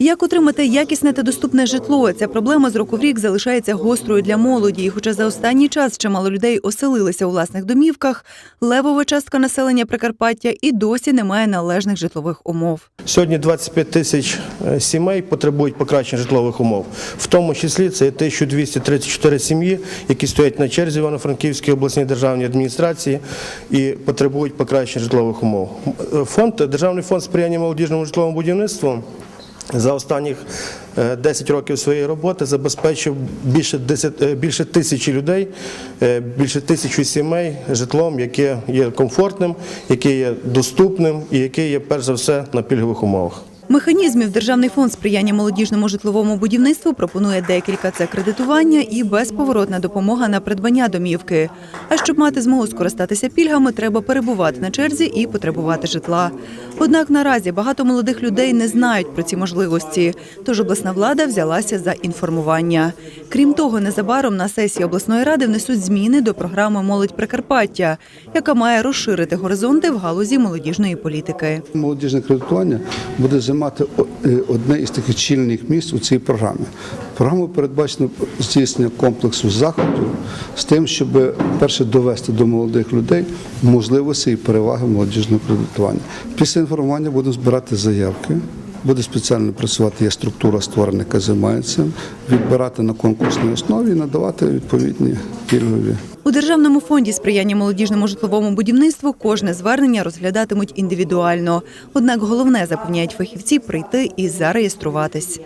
Як отримати якісне та доступне житло? Ця проблема з року в рік залишається гострою для молоді. І хоча за останній час чимало людей оселилися у власних домівках, левова частка населення Прикарпаття і досі не має належних житлових умов. Сьогодні 25 тисяч е, сімей потребують покращення житлових умов. В тому числі це 1234 сім'ї, які стоять на черзі Івано-Франківській обласній державній адміністрації і потребують покращення житлових умов. Е, Фонд, Державний фонд сприяння молодіжному житловому будівництву за останніх е, 10 років своєї роботи забезпечив більше 10, е, більше тисячі людей, е, більше тисячі сімей житлом, яке є комфортним, яке є доступним і яке є перш за все на пільгових умовах. Механізмів Державний фонд сприяння молодіжному житловому будівництву пропонує декілька: це кредитування і безповоротна допомога на придбання домівки. А щоб мати змогу скористатися пільгами, треба перебувати на черзі і потребувати житла. Однак наразі багато молодих людей не знають про ці можливості, тож обласна влада взялася за інформування. Крім того, незабаром на сесії обласної ради внесуть зміни до програми Молодь Прикарпаття, яка має розширити горизонти в галузі молодіжної політики. Молодіжне кредитування буде займати е, одне із таких чільних місць у цій програмі. Програмою передбачено здійснення комплексу заходів з тим, щоб перше довести до молодих людей можливості і переваги молодіжного кредитування. Після інформування будемо збирати заявки. Буде спеціально працювати, є структура створена, яка займається, відбирати на конкурсній основі і надавати відповідні пільгові У державному фонді сприяння молодіжному житловому будівництву кожне звернення розглядатимуть індивідуально. Однак головне запевняють фахівці прийти і зареєструватись.